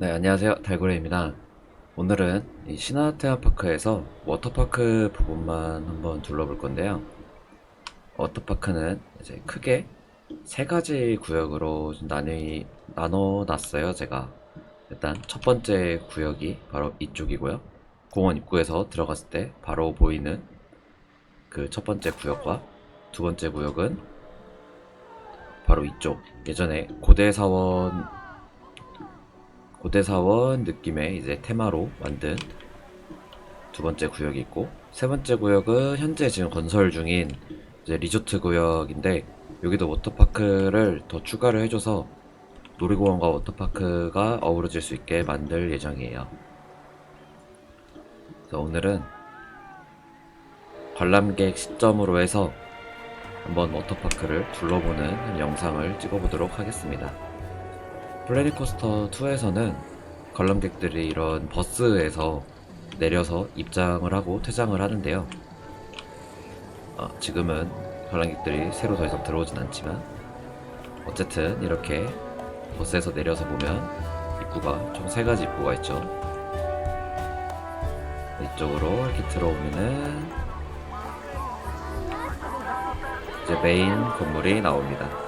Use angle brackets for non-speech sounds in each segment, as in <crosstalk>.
네, 안녕하세요. 달고래입니다. 오늘은 이 신화 테마파크에서 워터파크 부분만 한번 둘러볼 건데요. 워터파크는 이제 크게 세 가지 구역으로 좀 나뉘, 나눠 놨어요, 제가. 일단 첫 번째 구역이 바로 이쪽이고요. 공원 입구에서 들어갔을 때 바로 보이는 그 첫 번째 구역과 두 번째 구역은 바로 이쪽. 예전에 고대 사원 고대사원 느낌의 이제 테마로 만든 두 번째 구역이 있고 세 번째 구역은 현재 지금 건설 중인 이제 리조트 구역인데 여기도 워터파크를 더 추가를 해줘서 놀이공원과 워터파크가 어우러질 수 있게 만들 예정이에요. 그래서 오늘은 관람객 시점으로 해서 한번 워터파크를 둘러보는 영상을 찍어보도록 하겠습니다. 플래닛코스터 2에서는 관람객들이 이런 버스에서 내려서 입장을 하고 퇴장을 하는데요. 어, 지금은 관람객들이 새로 더 이상 들어오진 않지만 어쨌든 이렇게 버스에서 내려서 보면 입구가 총 세 가지 입구가 있죠. 이쪽으로 이렇게 들어오면은 이제 메인 건물이 나옵니다.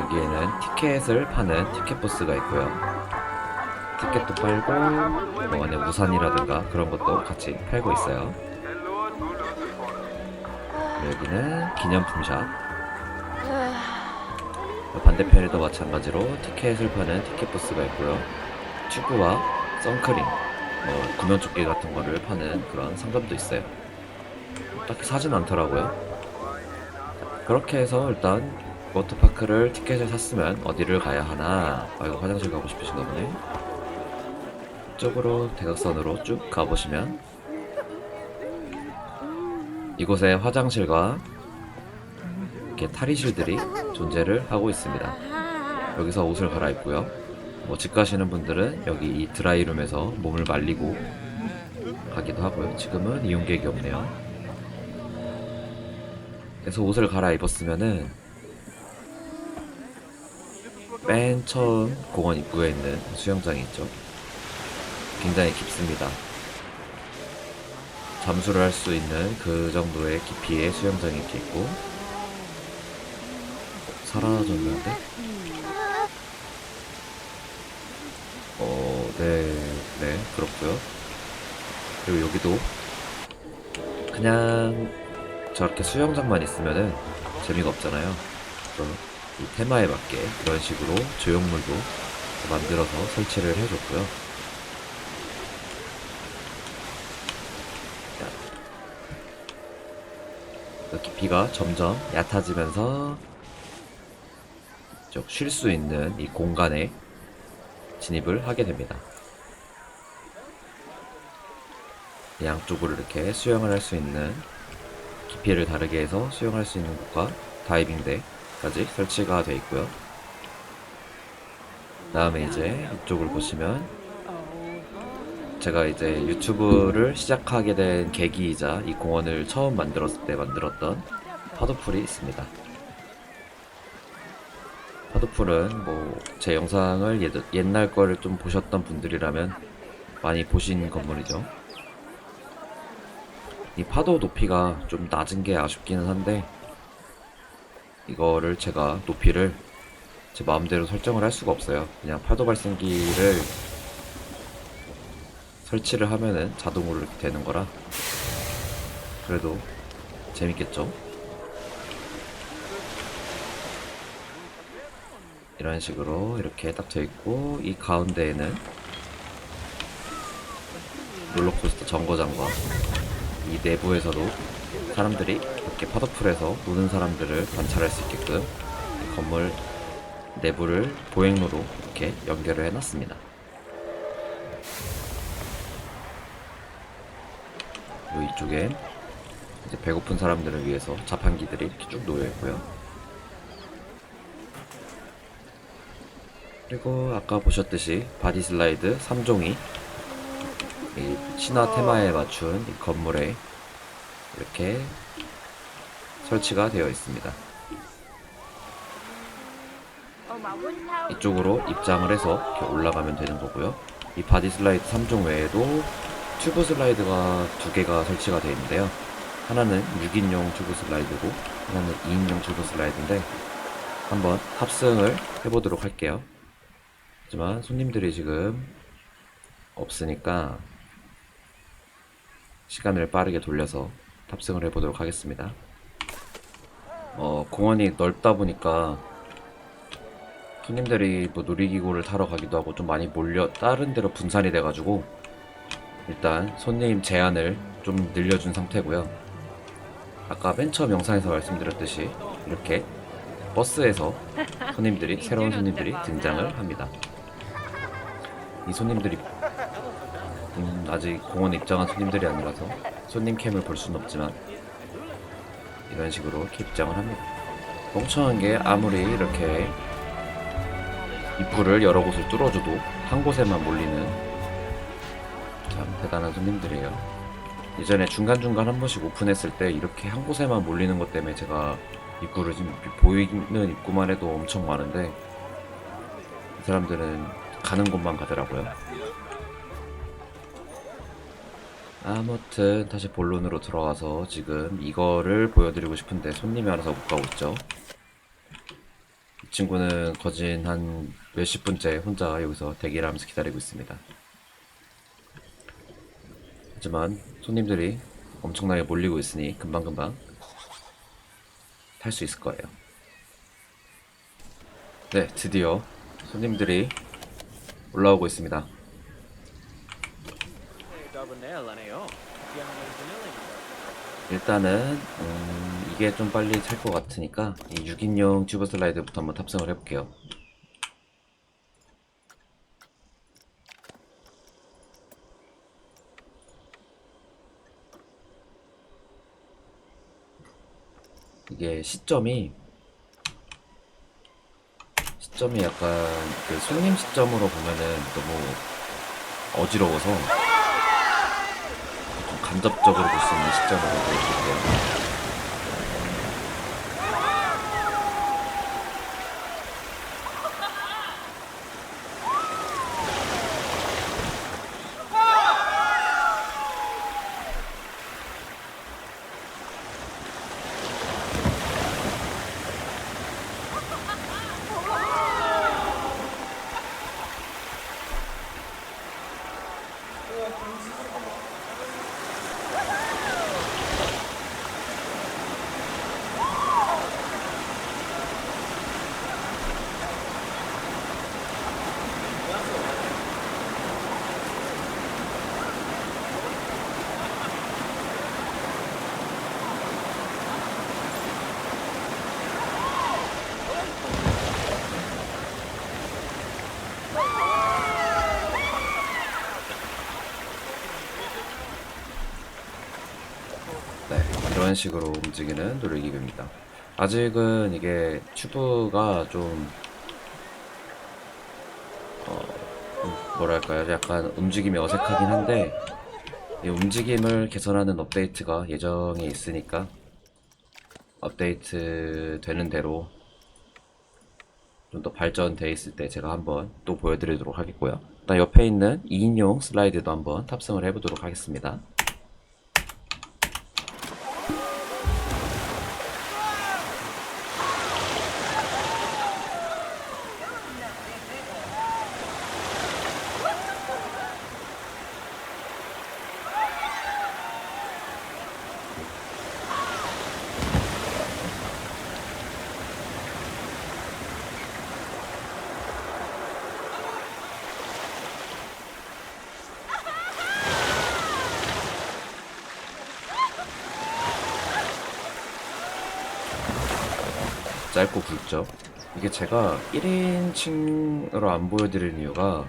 여기에는 티켓을 파는 티켓 부스가 있고요. 티켓도 팔고 뭐 안에 우산이라든가 그런 것도 같이 팔고 있어요. 여기는 기념품샵. 반대편에도 마찬가지로 티켓을 파는 티켓 부스가 있고요. 축구와 선크림, 뭐 구명조끼 같은 거를 파는 그런 상점도 있어요. 딱히 사진 않더라고요. 그렇게 해서 일단 워터파크를 티켓을 샀으면 어디를 가야 하나? 아 이거 화장실 가고 싶으신가 보네. 이쪽으로 대각선으로 쭉 가보시면 이곳에 화장실과 이렇게 탈의실들이 존재를 하고 있습니다. 여기서 옷을 갈아입고요. 뭐 집 가시는 분들은 여기 이 드라이룸에서 몸을 말리고 가기도 하고요. 지금은 이용객이 없네요. 그래서 옷을 갈아입었으면은 맨 처음 공원 입구에 있는 수영장이 있죠. 굉장히 깊습니다. 잠수를 할 수 있는 그 정도의 깊이의 수영장이 이렇게 있고 어, 사라졌는데? 어, 네, 네, 그렇고요. 그리고 여기도 그냥 저렇게 수영장만 있으면은 재미가 없잖아요. 그래서 이 테마에 맞게 이런 식으로 조형물도 만들어서 설치를 해줬고요. 자, 깊이가 점점 얕아지면서 쉴 수 있는 이 공간에 진입을 하게 됩니다. 양쪽으로 이렇게 수영을 할 수 있는 깊이를 다르게 해서 수영할 수 있는 곳과 다이빙대 까지 설치가 되어 있고요. 다음에 이제 이쪽을 보시면 제가 이제 유튜브를 시작하게 된 계기이자 이 공원을 처음 만들었을 때 만들었던 파도풀이 있습니다. 파도풀은 뭐 제 영상을 예, 옛날 거를 좀 보셨던 분들이라면 많이 보신 건물이죠. 이 파도 높이가 좀 낮은 게 아쉽기는 한데 이거를 제가 높이를 제 마음대로 설정을 할 수가 없어요. 그냥 파도 발생기를 설치를 하면은 자동으로 이렇게 되는 거라 그래도 재밌겠죠? 이런 식으로 이렇게 딱 되어 있고 이 가운데에는 롤러코스터 정거장과 이 내부에서도 사람들이 이렇게 파도풀에서 노는 사람들을 관찰할 수 있게끔 이 건물 내부를 보행로로 이렇게 연결을 해놨습니다. 이쪽엔 이제 배고픈 사람들을 위해서 자판기들이 이렇게 쭉 놓여 있고요. 그리고 아까 보셨듯이 바디 슬라이드 3종이 이 신화 테마에 맞춘 이 건물에 이렇게 설치가 되어 있습니다. 이쪽으로 입장을 해서 이렇게 올라가면 되는 거고요. 이 바디 슬라이드 3종 외에도 튜브 슬라이드가 두 개가 설치가 되어 있는데요. 하나는 6인용 튜브 슬라이드고 하나는 2인용 튜브 슬라이드인데 한번 탑승을 해보도록 할게요. 하지만 손님들이 지금 없으니까 시간을 빠르게 돌려서 탑승을 해보도록 하겠습니다. 어, 공원이 넓다 보니까 손님들이 뭐 놀이기구를 타러 가기도 하고 좀 많이 몰려 다른 데로 분산이 돼가지고 일단 손님 제한을 좀 늘려준 상태고요. 아까 맨 처음 영상에서 말씀드렸듯이 이렇게 버스에서 손님들이 <laughs> 새로운 손님들이 등장을 합니다. 이 손님들이 음, 아직 공원 입장한 손님들이 아니라서 손님 캠을 볼 수는 없지만 이런 식으로 입장을 합니다. 멍청한 게 아무리 이렇게 입구를 여러 곳을 뚫어줘도 한 곳에만 몰리는 참 대단한 손님들이에요. 예전에 중간중간 한 번씩 오픈했을 때 이렇게 한 곳에만 몰리는 것 때문에 제가 입구를 지금 보이는 입구만 해도 엄청 많은데 이 사람들은 가는 곳만 가더라고요. 아무튼 다시 본론으로 들어가서 지금 이거를 보여드리고 싶은데 손님이 알아서 못 가고 있죠. 이 친구는 거진 한 몇십 분째 혼자 여기서 대기를 하면서 기다리고 있습니다. 하지만 손님들이 엄청나게 몰리고 있으니 금방금방 탈 수 있을 거예요. 네, 드디어 손님들이 올라오고 있습니다. 일단은 음, 이게 좀 빨리 찰 것 같으니까 이 6인용 튜브 슬라이드부터 한번 탑승을 해볼게요. 이게 시점이 시점이 약간 그 손님 시점으로 보면은 너무 어지러워서 좀 간접적으로 볼 수 있는 시점으로 보여드릴게요. 네, 이런 식으로 움직이는 놀이기구입니다. 아직은 이게 튜브가 좀, 어, 음, 뭐랄까요. 약간 움직임이 어색하긴 한데, 이 움직임을 개선하는 업데이트가 예정에 있으니까, 업데이트 되는 대로 좀 더 발전돼 있을 때 제가 한번 또 보여드리도록 하겠고요. 일단 옆에 있는 2인용 슬라이드도 한번 탑승을 해보도록 하겠습니다. 굵죠. 이게 제가 1인칭으로 안 보여드리는 이유가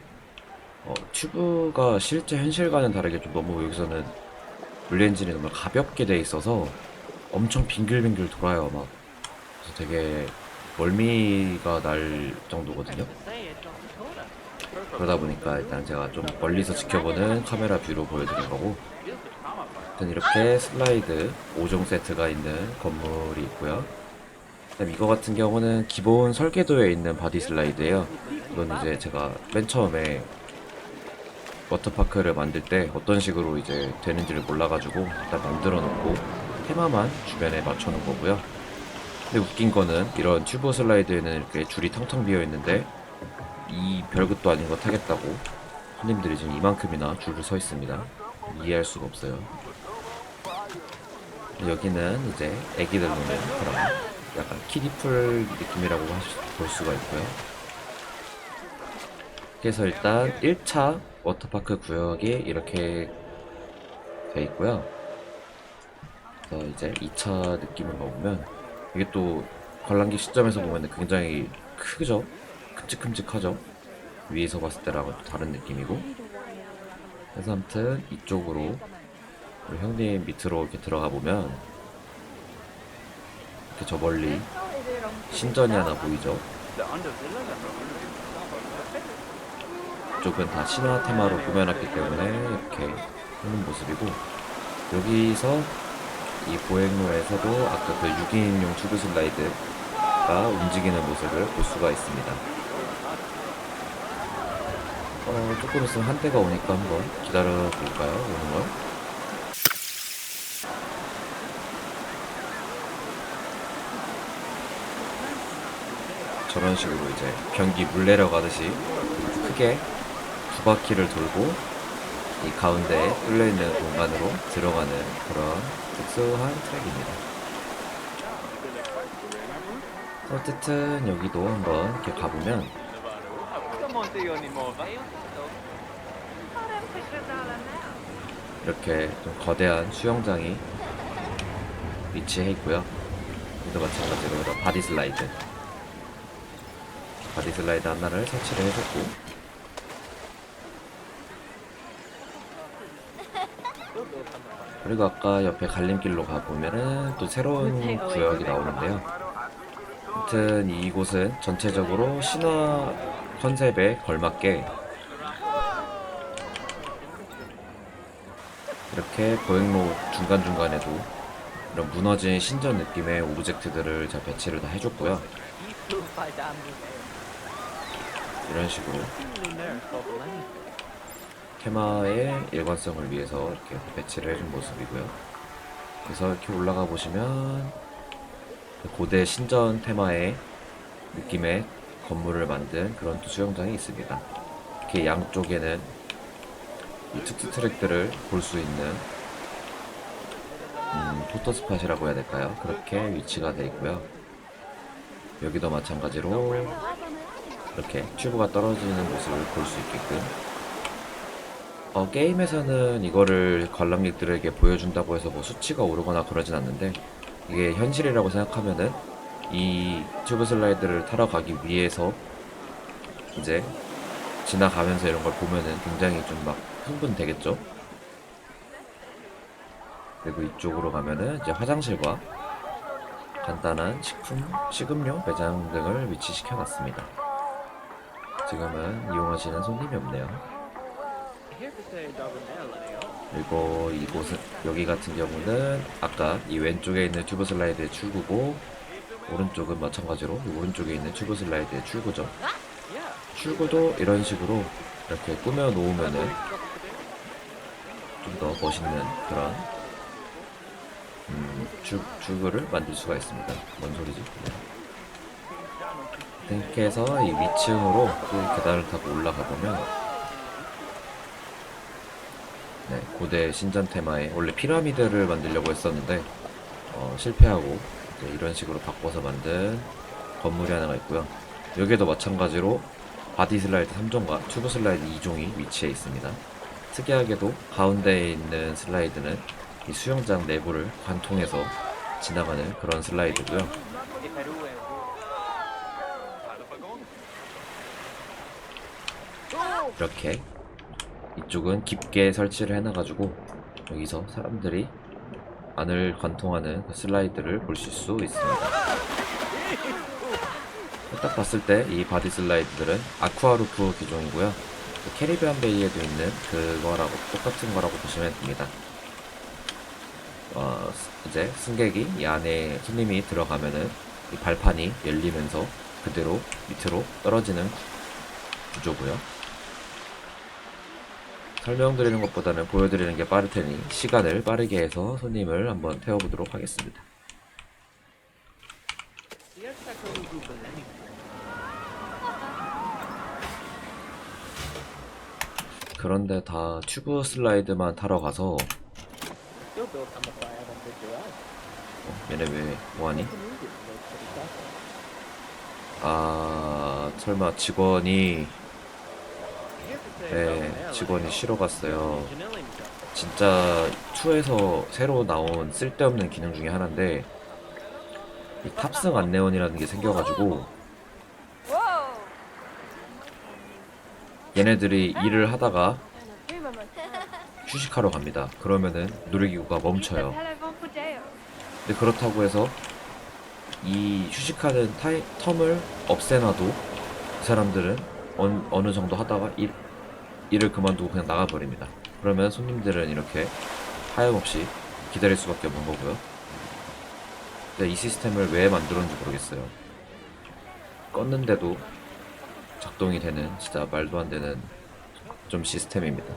어, 튜브가 실제 현실과는 다르게 좀 너무 여기서는 물레엔진이 너무 가볍게 돼 있어서 엄청 빙글빙글 돌아요 막. 그래서 되게 멀미가 날 정도거든요. 그러다 보니까 일단 제가 좀 멀리서 지켜보는 카메라 뷰로 보여드린 거고 아무튼 이렇게 슬라이드 5종 세트가 있는 건물이 있고요. 그 다음 이거 같은 경우는 기본 설계도에 있는 바디 슬라이드예요. 이건 이제 제가 맨 처음에 워터파크를 만들 때 어떤 식으로 이제 되는지를 몰라가지고 일단 만들어 놓고 테마만 주변에 맞춰 놓은 거고요. 근데 웃긴 거는 이런 튜브 슬라이드에는 이렇게 줄이 텅텅 비어 있는데 이 별것도 아닌 거 타겠다고 손님들이 지금 이만큼이나 줄을 서 있습니다. 이해할 수가 없어요. 여기는 이제 애기들 노는 그런 약간 키디풀 느낌이라고 볼 수가 있고요. 그래서 일단 1차 워터파크 구역이 이렇게 돼 있고요. 그래서 이제 2차 느낌을 먹으면 이게 또 관람객 시점에서 보면 굉장히 크죠? 큼직큼직하죠? 위에서 봤을 때랑은 또 다른 느낌이고 그래서 아무튼 이쪽으로 형님 밑으로 이렇게 들어가 보면 이렇게 저 멀리 신전이 하나 보이죠? 이쪽은 다 신화 테마로 꾸며놨기 때문에 이렇게 하는 모습이고 여기서 이 보행로에서도 아까 그 6인용 튜브 슬라이드가 움직이는 모습을 볼 수가 있습니다. 어, 조금 있으면 한 대가 오니까 한번 기다려 볼까요? 오는 걸? 저런 식으로 이제 변기 물 내려가듯이 크게 두 바퀴를 돌고 이 가운데에 뚫려있는 공간으로 들어가는 그런 특수한 트랙입니다. 어쨌든 여기도 한번 이렇게 가보면 이렇게 좀 거대한 수영장이 위치해 있고요. 여기도 마찬가지로 바디 슬라이드 바디 슬라이드 하나를 설치를 해줬고 그리고 아까 옆에 갈림길로 가보면은 또 새로운 <laughs> 구역이 나오는데요. 아무튼 이곳은 전체적으로 신화 컨셉에 걸맞게 이렇게 보행로 중간중간에도 이런 무너진 신전 느낌의 오브젝트들을 잘 배치를 다 해줬고요. 이런 식으로 테마의 일관성을 위해서 이렇게 배치를 해준 모습이고요. 그래서 이렇게 올라가 보시면 고대 신전 테마의 느낌의 건물을 만든 그런 또 수영장이 있습니다. 이렇게 양쪽에는 이 특수 트랙들을 볼 수 있는 음, 포토 스팟이라고 해야 될까요? 그렇게 위치가 되어 있고요. 여기도 마찬가지로 이렇게 튜브가 떨어지는 모습을 볼 수 있게끔 어, 게임에서는 이거를 관람객들에게 보여준다고 해서 뭐 수치가 오르거나 그러진 않는데 이게 현실이라고 생각하면은 이 튜브 슬라이드를 타러 가기 위해서 이제 지나가면서 이런 걸 보면은 굉장히 좀 막 흥분되겠죠? 그리고 이쪽으로 가면은 이제 화장실과 간단한 식품, 식음료 매장 등을 위치시켜 놨습니다. 지금은 이용하시는 손님이 없네요. 그리고 이곳은 여기 같은 경우는 아까 이 왼쪽에 있는 튜브 슬라이드의 출구고 오른쪽은 마찬가지로 이 오른쪽에 있는 튜브 슬라이드의 출구죠. 출구도 이런 식으로 이렇게 꾸며 놓으면은 좀 더 멋있는 그런 음, 출, 출구를 만들 수가 있습니다. 뭔 소리지? 네. 이렇게 해서 이 위층으로 또 계단을 타고 올라가 보면 네, 고대 신전 테마에 원래 피라미드를 만들려고 했었는데 어, 실패하고 이런 식으로 바꿔서 만든 건물이 하나가 있고요. 여기에도 마찬가지로 바디 슬라이드 3종과 튜브 슬라이드 2종이 위치해 있습니다. 특이하게도 가운데에 있는 슬라이드는 이 수영장 내부를 관통해서 지나가는 그런 슬라이드고요. 이렇게 이쪽은 깊게 설치를 해놔가지고 여기서 사람들이 안을 관통하는 그 슬라이드를 보실 수 있습니다. 딱 봤을 때 이 바디 슬라이드들은 아쿠아루프 기종이고요. 그 캐리비안 베이에도 있는 그거라고 똑같은 거라고 보시면 됩니다. 어, 이제 승객이 이 안에 손님이 들어가면은 이 발판이 열리면서 그대로 밑으로 떨어지는 구조고요. 설명드리는 것보다는 보여드리는 게 빠를 테니 시간을 빠르게 해서 손님을 한번 태워보도록 하겠습니다. 그런데 다 튜브 슬라이드만 타러 가서. 어, 얘네 왜 뭐하니? 아 설마 직원이 네, well, 직원이 쉬러 갔어요. engineering job. 진짜 2에서 새로 나온 쓸데없는 기능 중에 하나인데 이 탑승 안내원이라는 게 생겨가지고 얘네들이 일을 하다가 <laughs> 휴식하러 갑니다. 그러면은 놀이기구가 멈춰요. 근데 그렇다고 해서 이 휴식하는 타이, 텀을 없애놔도 이 사람들은 어느, 어느 정도 하다가 일, 일을 그만두고 그냥 나가버립니다. 그러면 손님들은 이렇게 하염없이 기다릴 수밖에 없는 거고요. 근데 이 시스템을 왜 만들었는지 모르겠어요. 껐는데도 작동이 되는 진짜 말도 안 되는 좀 시스템입니다.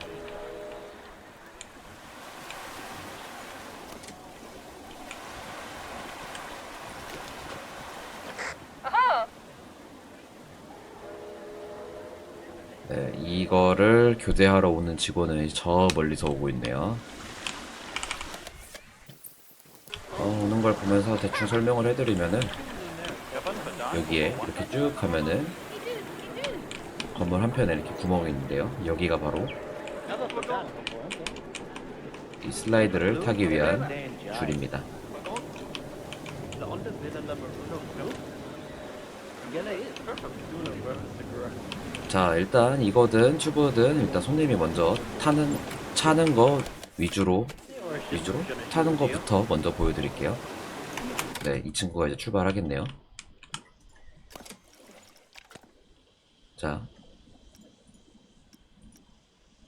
네, 이거를 교대하러 오는 직원은 저 멀리서 오고 있네요. 어, 오는 걸 보면서 대충 설명을 해드리면은 여기에 이렇게 쭉 하면은 건물 한편에 이렇게 구멍이 있는데요. 여기가 바로? 이 슬라이드를 타기 위한 줄입니다. 자, 일단 이거든 튜브든 일단 손님이 먼저 타는 차는 거 위주로 위주로 타는 거부터 먼저 보여드릴게요. 네, 이 친구가 이제 출발하겠네요. 자,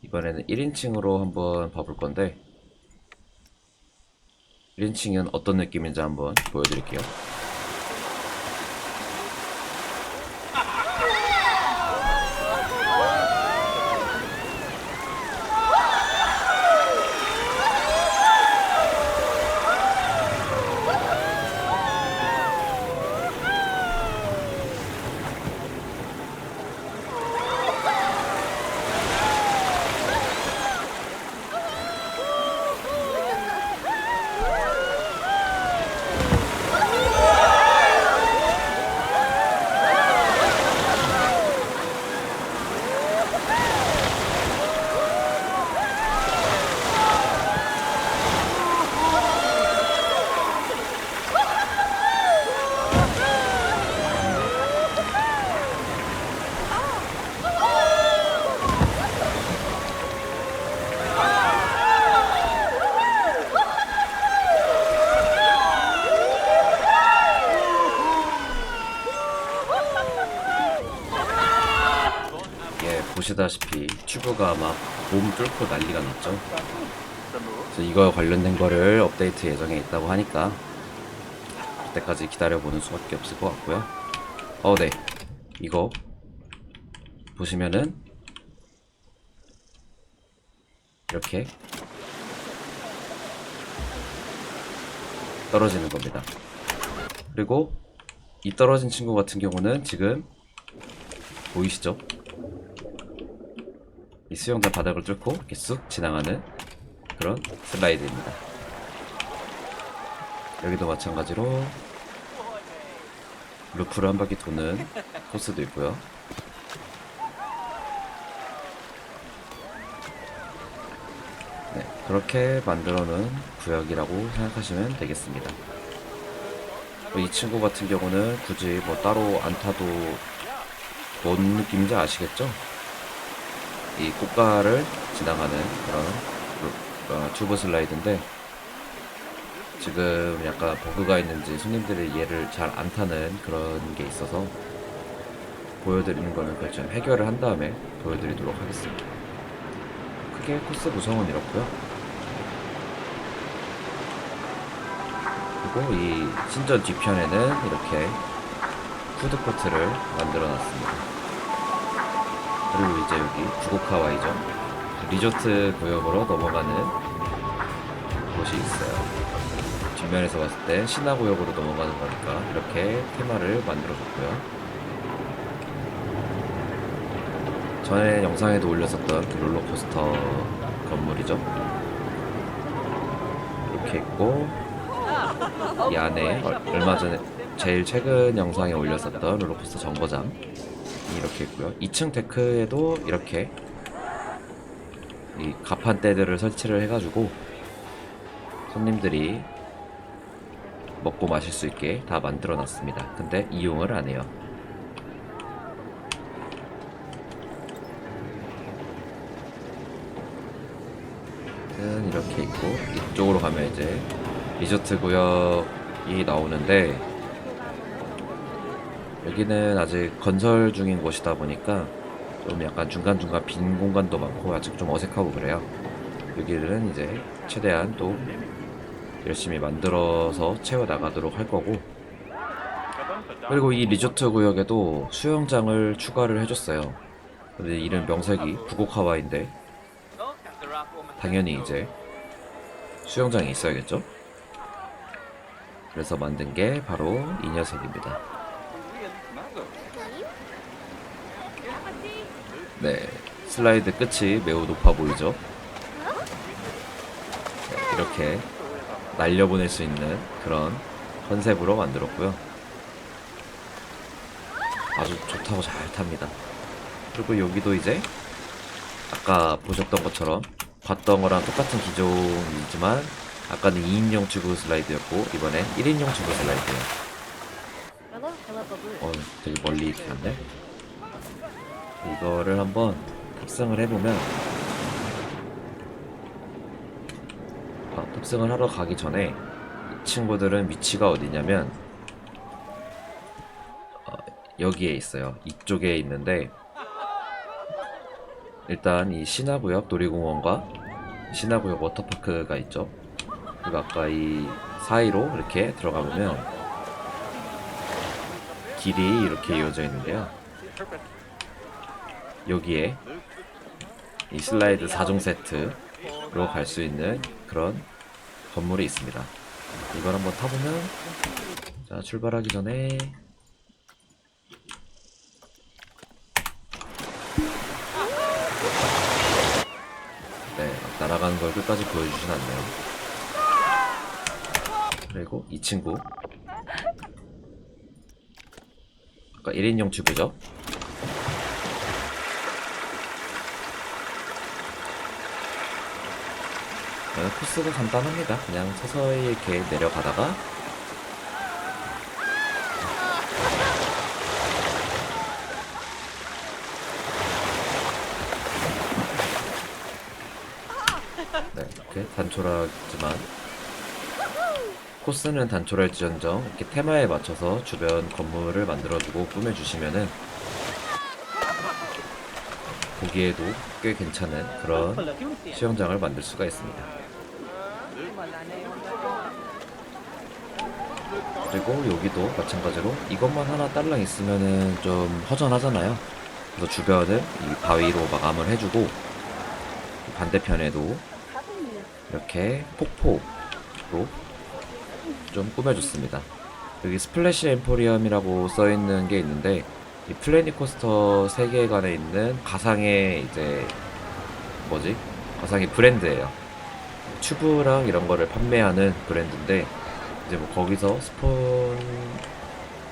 이번에는 1인칭으로 한번 봐볼 건데, 1인칭은 어떤 느낌인지 한번 보여드릴게요. 예, 보시다시피 튜브가 막 몸 뚫고 난리가 났죠. 그래서 이거 관련된 거를 업데이트 예정에 있다고 하니까 그때까지 기다려보는 수밖에 없을 것 같고요. 어, 네. 이거 보시면은 이렇게 떨어지는 겁니다. 그리고 이 떨어진 친구 같은 경우는 지금 보이시죠? 이 수영장 바닥을 뚫고 이렇게 쑥 지나가는 그런 슬라이드입니다. 여기도 마찬가지로 루프를 한 바퀴 도는 코스도 있고요. 네, 그렇게 만들어 놓은 구역이라고 생각하시면 되겠습니다. 뭐이 친구 같은 경우는 굳이 뭐 따로 안 타도 뭔 느낌인지 아시겠죠? 이 고가를 지나가는 그런 루- 어, 튜브 슬라이드인데 지금 약간 버그가 있는지 손님들이 얘를 잘 안 타는 그런 게 있어서 보여드리는 거는 그좀 해결을 한 다음에 보여드리도록 하겠습니다. 크게 코스 구성은 이렇고요. 그리고 이 신전 뒤편에는 이렇게 푸드코트를 만들어 놨습니다. 그리고 이제 여기 부고카와이죠. 리조트 구역으로 넘어가는 곳이 있어요. 뒷면에서 봤을 때 신화 구역으로 넘어가는 거니까 이렇게 테마를 만들어줬고요. 전에 영상에도 올렸었던 그 롤러코스터 건물이죠. 이렇게 있고 이 안에 얼- 얼마 전에 제일 최근 영상에 올렸었던 롤러코스터 정거장 이렇게 있고요. 2층 데크에도 이렇게 이 가판대들을 설치를 해가지고 손님들이 먹고 마실 수 있게 다 만들어 놨습니다. 근데 이용을 안 해요. 는 이렇게 있고 이쪽으로 가면 이제 리조트 구역이 나오는데 여기는 아직 건설 중인 곳이다 보니까 좀 약간 중간중간 빈 공간도 많고 아직 좀 어색하고 그래요. 여기를 이제 최대한 또 열심히 만들어서 채워 나가도록 할 거고 그리고 이 리조트 구역에도 수영장을 추가를 해줬어요. 근데 이름 명색이 부고카와인데 당연히 이제 수영장이 있어야겠죠? 그래서 만든 게 바로 이 녀석입니다. 네, 슬라이드 끝이 매우 높아 보이죠? 네, 이렇게 날려보낼 수 있는 그런 컨셉으로 만들었고요. 아주 좋다고 잘 탑니다. 그리고 여기도 이제 아까 보셨던 것처럼 봤던 거랑 똑같은 기종이지만 아까는 2인용 튜브 슬라이드였고 이번엔 1인용 튜브 슬라이드예요. 어, 되게 멀리 갔네. 이거를 한번 탑승을 해보면 아, 탑승을 하러 가기 전에 이 친구들은 위치가 어디냐면 어, 여기에 있어요. 이쪽에 있는데 일단 이 신화구역 놀이공원과 신화구역 워터파크가 있죠. 그리고 아까 이 사이로 이렇게 들어가 보면 길이 이렇게 이어져 있는데요. 여기에 이 슬라이드 4종 세트로 갈 수 있는 그런 건물이 있습니다. 이걸 한번 타보면 자 출발하기 전에 네 날아가는 걸 끝까지 보여주진 않네요. 그리고 이 친구 아까 1인용 튜브죠? 코스가 간단합니다. 그냥 서서히 이렇게 내려가다가 네, 이렇게 단촐하지만 코스는 단촐할지언정 이렇게 테마에 맞춰서 주변 건물을 만들어주고 꾸며주시면은 보기에도 꽤 괜찮은 그런 수영장을 만들 수가 있습니다. 그리고 여기도 마찬가지로 이것만 하나 딸랑 있으면은 좀 허전하잖아요. 그래서 주변을 이 바위로 마감을 해주고 반대편에도 이렇게 폭포로 좀 꾸며줬습니다. 여기 스플래시 엠포리엄이라고 써있는 게 있는데 이 플래닛코스터 세계관에 있는 가상의 이제 뭐지? 가상의 브랜드예요. 튜브랑 이런 거를 판매하는 브랜드인데 이제 뭐 거기서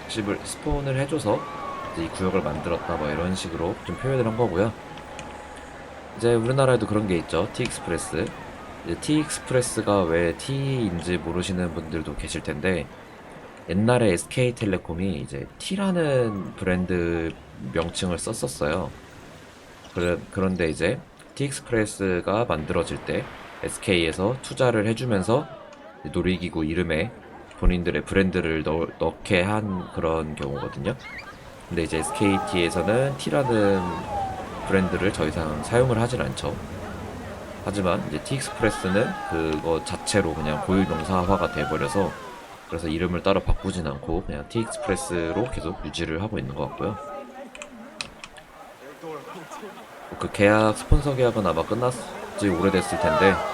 스폰집을 스폰을 해줘서 이 구역을 만들었다 뭐 이런 식으로 좀 표현을 한 거고요. 이제 우리나라에도 그런 게 있죠. 티익스프레스. 이제 티익스프레스가 왜 T인지 모르시는 분들도 계실 텐데 옛날에 SK텔레콤이 이제 T라는 브랜드 명칭을 썼었어요. 그런데 이제 T익스프레스가 만들어질 때 SK에서 투자를 해주면서 놀이기구 이름에 본인들의 브랜드를 넣, 넣게 한 그런 경우거든요. 근데 이제 SKT에서는 T라는 브랜드를 더 이상 사용을 하진 않죠. 하지만 이제 T익스프레스는 그거 자체로 그냥 고유 명사화가 돼버려서 그래서 이름을 따로 바꾸진 않고 그냥 T익스프레스로 계속 유지를 하고 있는 것 같고요. 그 계약 스폰서 계약은 아마 끝났지 오래됐을 텐데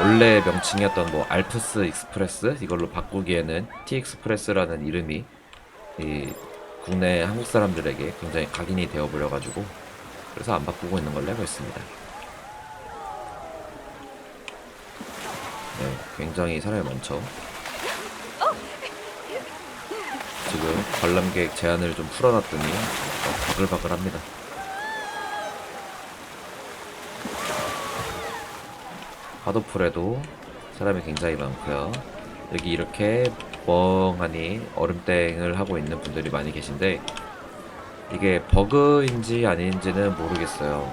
원래 명칭이었던 뭐 알프스 익스프레스 이걸로 바꾸기에는 T익스프레스라는 이름이 이 국내 한국 사람들에게 굉장히 각인이 되어 버려 가지고 그래서 안 바꾸고 있는 걸로 알고 있습니다. 네, 굉장히 사람이 많죠. 지금 관람객 제한을 좀 풀어놨더니 어, 바글바글합니다. 파도풀에도 사람이 굉장히 많고요. 여기 이렇게 멍하니 얼음땡을 하고 있는 분들이 많이 계신데 이게 버그인지 아닌지는 모르겠어요.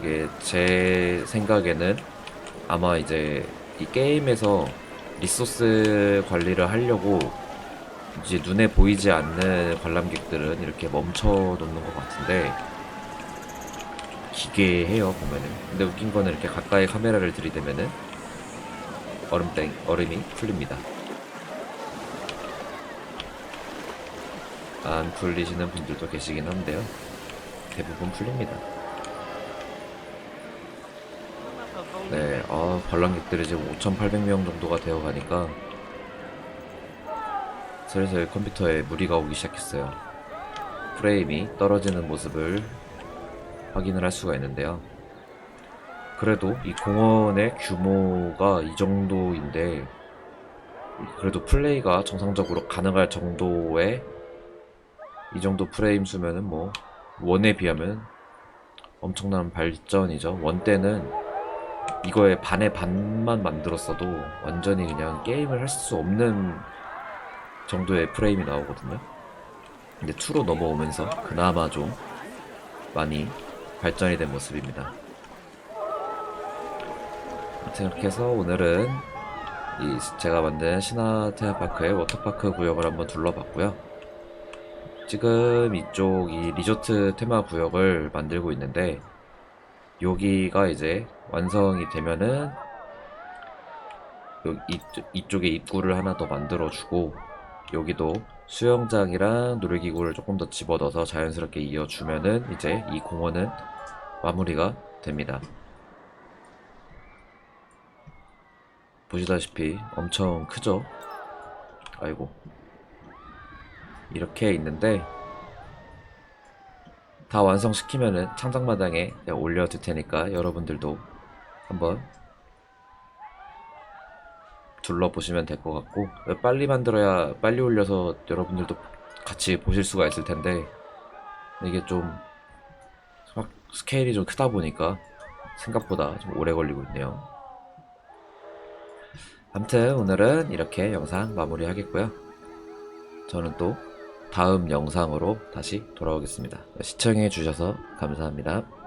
이게 제 생각에는 아마 이제 이 게임에서 리소스 관리를 하려고 이제 눈에 보이지 않는 관람객들은 이렇게 멈춰 놓는 것 같은데 기괴해요 보면은. 근데 웃긴 거는 이렇게 가까이 카메라를 들이대면은 얼음땡 얼음이 풀립니다. 안 풀리시는 분들도 계시긴 한데요. 대부분 풀립니다. 네, 아, 관람객들이 지금 5,800명 정도가 되어 가니까 슬슬 컴퓨터에 무리가 오기 시작했어요. 프레임이 떨어지는 모습을 확인을 할 수가 있는데요. 그래도 이 공원의 규모가 이 정도인데, 그래도 플레이가 정상적으로 가능할 정도의 이 정도 프레임 수면은 뭐, 원에 비하면 엄청난 발전이죠. 원 때는 이거의 반의 반만 만들었어도 완전히 그냥 게임을 할 수 없는 정도의 프레임이 나오거든요. 근데 2로 넘어오면서 그나마 좀 많이 발전이 된 모습입니다. 이렇게 해서 오늘은 이 제가 만든 신화 테마파크의 워터파크 구역을 한번 둘러봤고요. 지금 이쪽 이 리조트 테마 구역을 만들고 있는데 여기가 이제 완성이 되면은 요- 이쪽, 이쪽에 입구를 하나 더 만들어주고 여기도 수영장이랑 놀이기구를 조금 더 집어넣어서 자연스럽게 이어주면은 이제 이 공원은 마무리가 됩니다. 보시다시피 엄청 크죠? 아이고. 이렇게 있는데 다 완성시키면은 창작마당에 올려둘 테니까 여러분들도 한번 둘러보시면 될 것 같고 빨리 만들어야 빨리 올려서 여러분들도 같이 보실 수가 있을 텐데 이게 좀막 스케일이 좀 크다 보니까 생각보다 좀 오래 걸리고 있네요. 아무튼 오늘은 이렇게 영상 마무리 하겠고요. 저는 또 다음 영상으로 다시 돌아오겠습니다. 시청해 주셔서 감사합니다.